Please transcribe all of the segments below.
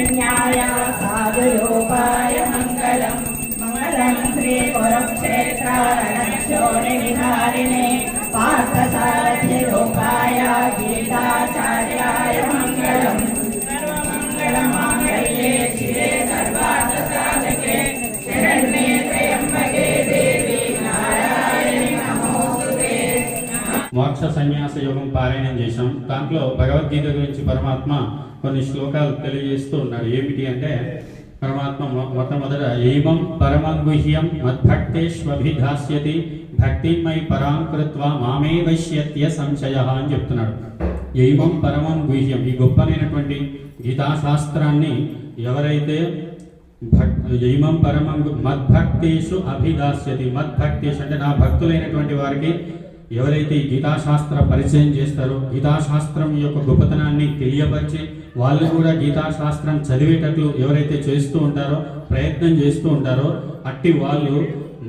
శరణ్యాయ సాధుయోపాయ మంగళం మంగళం శ్రీ కురుక్షేత్ర రణక్షోణ విహారిణే మోక్ష సన్యాస యోగం పారాయణం చేశాం. దాంట్లో భగవద్గీత గురించి పరమాత్మ కొన్ని శ్లోకాలు తెలియజేస్తూ ఉన్నాడు ఏమిటి అంటే పరమాత్మ మొట్టమొదట ఏమం పరమం గుహ్యం మద్భక్తేష్వభిధాస్యతి భక్తిమై పరాం కృత్వా మామే వైశ్యత్య సంశయ అని చెప్తున్నాడు. ఏమం పరమం గుహ్యం ఈ గొప్పనైనటువంటి గీతాశాస్త్రాన్ని ఎవరైతే భక్ జైమం పరమం మద్భక్తేషు అభిదాస్యతి మద్భక్తేషు అంటే నా భక్తులైనటువంటి వారికి ఎవరైతే గీతాశాస్త్ర పరిచయం చేస్తారో గీతాశాస్త్రం యొక్క గొప్పతనాన్ని తెలియపరిచి వాళ్ళు కూడా గీతాశాస్త్రం చదివేటట్లు ఎవరైతే చేస్తూ ఉంటారో ప్రయత్నం చేస్తూ ఉంటారో అట్టి వాళ్ళు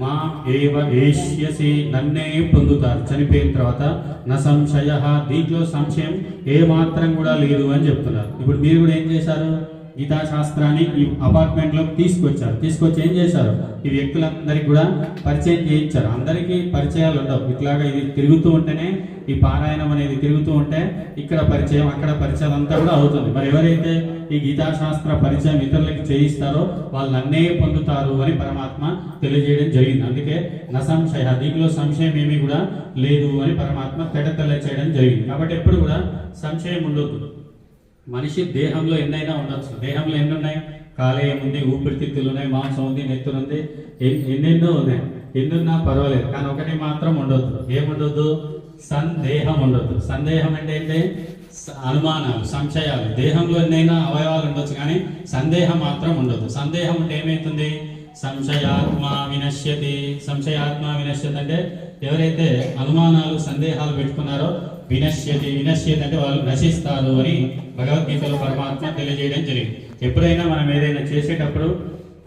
మా ఏవ ఏష్యసి నన్నే పొందుతారు. చనిపోయిన తర్వాత నా సంశయ దీంట్లో సంశయం ఏ మాత్రం కూడా లేదు అని చెప్తున్నారు. ఇప్పుడు మీరు కూడా ఏం చేశారు? గీతా శాస్త్రాన్ని ఈ అపార్ట్మెంట్లో తీసుకొచ్చారు. తీసుకొచ్చి ఏం చేశారు? ఈ వ్యక్తులందరికీ కూడా పరిచయం చేయించారు. అందరికీ పరిచయాలు ఉండవు. ఇట్లాగా ఇది తిరుగుతూ ఉంటేనే ఈ పారాయణం అనేది తిరుగుతూ ఉంటే ఇక్కడ పరిచయం అక్కడ పరిచయం అంతా కూడా అవుతుంది. మరి ఎవరైతే ఈ గీతా శాస్త్ర పరిచయం ఇతరులకు చేయిస్తారో వాళ్ళు నన్నే పొందుతారు అని పరమాత్మ తెలియజేయడం జరిగింది. అందుకే నసంశయ దీంట్లో సంశయం ఏమీ కూడా లేదు అని పరమాత్మ తెడతెల్ల చేయడం జరిగింది. కాబట్టి ఎప్పుడు కూడా సంశయం ఉండొద్దు. మనిషి దేహంలో ఎన్నైనా ఉండొచ్చు. దేహంలో ఎన్ని ఉన్నాయి కాలేయం ఉంది ఊపిరితిత్తులు ఉన్నాయి మాంసం ఉంది? నెత్తులు ఉంది ఎన్నెన్నో ఉన్నాయి. ఎన్నున్నా పర్వాలేదు. కానీ ఒకటి మాత్రం ఉండొద్దు. ఏముండొద్దు? సందేహం ఉండొద్దు. సందేహం అంటే ఏంటి? అనుమానాలు సంశయాలు. దేహంలో ఎన్నైనా అవయవాలు ఉండొచ్చు కానీ సందేహం మాత్రం ఉండదు సందేహం ఉంటే ఏమవుతుంది సంశయాత్మ వినశ్యతి. సంశయాత్మ వినశ్యతి అంటే ఎవరైతే అనుమానాలు సందేహాలు పెట్టుకున్నారో వినశ్యతి వినశ్యతి అంటే వాళ్ళు నశిస్తారు అని భగవద్గీతలో పరమాత్మ తెలియజేయడం జరిగింది. ఎప్పుడైనా మనం ఏదైనా చేసేటప్పుడు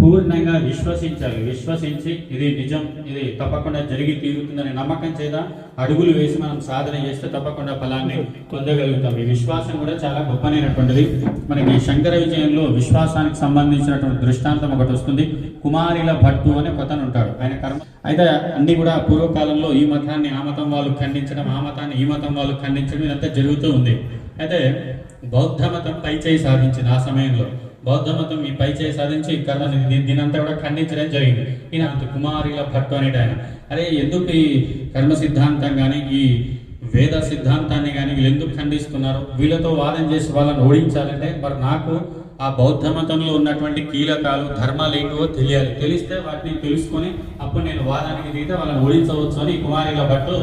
పూర్ణంగా విశ్వసించాలి. విశ్వసించి ఇది నిజం. ఇది తప్పకుండా జరిగి తీరుతుందనే నమ్మకం చేత అడుగులు వేసి మనం సాధన చేస్తే తప్పకుండా ఫలాన్ని పొందగలుగుతాం. ఈ విశ్వాసం కూడా చాలా గొప్పనైనటువంటిది. మనకి శంకర విజయంలో విశ్వాసానికి సంబంధించినటువంటి దృష్టాంతం ఒకటి వస్తుంది. కుమారిల భట్టు అనే కొతను ఉంటాడు. ఆయన కర్మ అయితే అన్ని కూడా పూర్వకాలంలో ఈ మతాన్ని ఆ మతం వాళ్ళు ఖండించడం ఆ మతాన్ని ఈ మతం వాళ్ళు ఖండించడం ఇదంతా జరుగుతూ ఉంది. అయితే బౌద్ధ మతం పైచేయి సాధించింది ఆ సమయంలో. బౌద్ధ మతం ఈ పైచేయి సాధించి కర్మ దీనంతా కూడా ఖండించడం జరిగింది. ఈయన అంత కుమారిల భట్టు అనేటి ఆయన అరే ఎందుకు ఈ కర్మ సిద్ధాంతం కానీ ఈ వేద సిద్ధాంతాన్ని కానీ వీళ్ళు ఎందుకు ఖండిస్తున్నారు? వీళ్ళతో వాదం చేసి వాళ్ళని ఓడించాలంటే మరి నాకు ఆ బౌద్ధ మతంలో ఉన్నటువంటి కీలకాలు ధర్మాలు ఏంటో తెలియాలి. తెలిస్తే వాటిని తెలుసుకొని అప్పుడు నేను వాదానికి దిగితే వాళ్ళని ఓడించవచ్చు అని కుమారిల భట్టు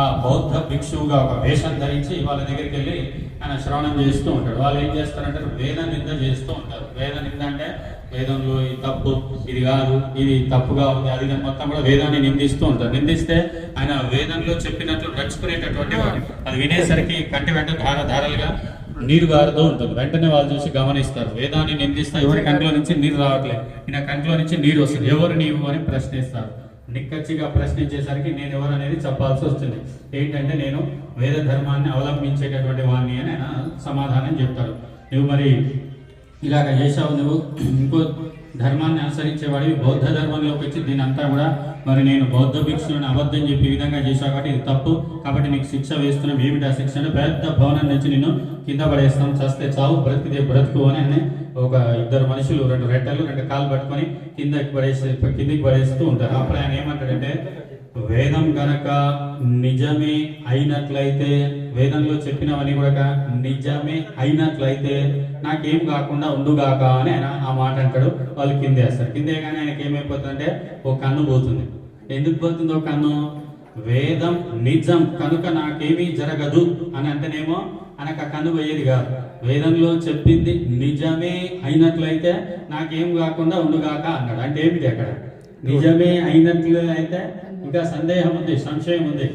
ఆ బౌద్ధ భిక్షువుగా ఒక వేషం ధరించి వాళ్ళ దగ్గరికి వెళ్ళి ఆయన శ్రవణం చేస్తూ ఉంటాడు. వాళ్ళు ఏం చేస్తారంటే వేద నింద చేస్తూ ఉంటారు. వేద నింద అంటే వేదంలో ఈ తప్పు ఇది కాదు ఇది తప్పుగా ఉంది అది మొత్తం కూడా వేదాన్ని నిందిస్తూ ఉంటారు. నిందిస్తే ఆయన వేదంలో చెప్పినట్లు నడుచుకునేటటువంటి వాడు. అది వినేసరికి కంటి వెంట ధార ధారలుగా నీరు గారుతూ ఉంటుంది. వెంటనే వాళ్ళు చూసి గమనిస్తారు. వేదాన్ని నిందిస్తా ఎవరి కంట్లో నుంచి నీరు రావట్లేదు ఈయన కంట్లో నుంచి నీరు వస్తుంది. ఎవరు నీవు అని ప్రశ్నిస్తారు. నిక్కచ్చిగా ప్రశ్నించేసరికి నేను ఎవరు అనేది చెప్పాల్సి వస్తుంది. ఏంటంటే నేను వేద ధర్మాన్ని అవలంబించేటటువంటి వాడిని అని ఆయన సమాధానం చెప్తాడు నువ్వు మరి ఇలాగ చేసావు నువ్వు ఇంకో ధర్మాన్ని అనుసరించేవాడివి బౌద్ధ ధర్మంలోకి వచ్చి దీని అంతా కూడా మరి నేను బౌద్ధ భిక్షులను అబద్ధం చెప్పి ఈ విధంగా చేశావు కాబట్టి ఇది తప్పు. కాబట్టి నీకు శిక్ష వేస్తున్నాం. ఏమిటి ఆ శిక్ష అంటే పెద్ద భవనం నుంచి నిన్ను కింద పడేస్తాం. చస్తే చావు బ్రతికితే బ్రతుకు అని అని ఒక ఇద్దరు మనుషులు రెండు రెట్టలు రెండు కాళ్ళు పట్టుకొని కిందకి పడేసి కిందికి పడేస్తూ ఉంటారు. అప్పుడు ఆయన ఏమంటాడంటే వేదం గనక నిజమే అయినట్లయితే వేదంలో చెప్పినవని కూడా నిజమే అయినట్లయితే నాకేం కాకుండా ఉండుగాక అని ఆయన ఆ మాట అంటాడు. వాళ్ళు కిందేస్తారు కిందే కానీ ఆయనకి ఏమైపోతుందంటే ఒక కన్ను పోతుంది. ఎందుకు పోతుంది ఒక కన్ను? వేదం నిజం కనుక నాకేమీ జరగదు అని అంటేనేమో ఆయనకు ఆ కన్ను పోయేది కాదు. వేదంలో చెప్పింది నిజమే అయినట్లయితే నాకేం కాకుండా ఉండుగాక అన్నాడు. అంటే ఏమిటి అక్కడ? నిజమే అయినట్లు అయితే ఇంకా సందేహం ఉంది సంశయం ఉంది.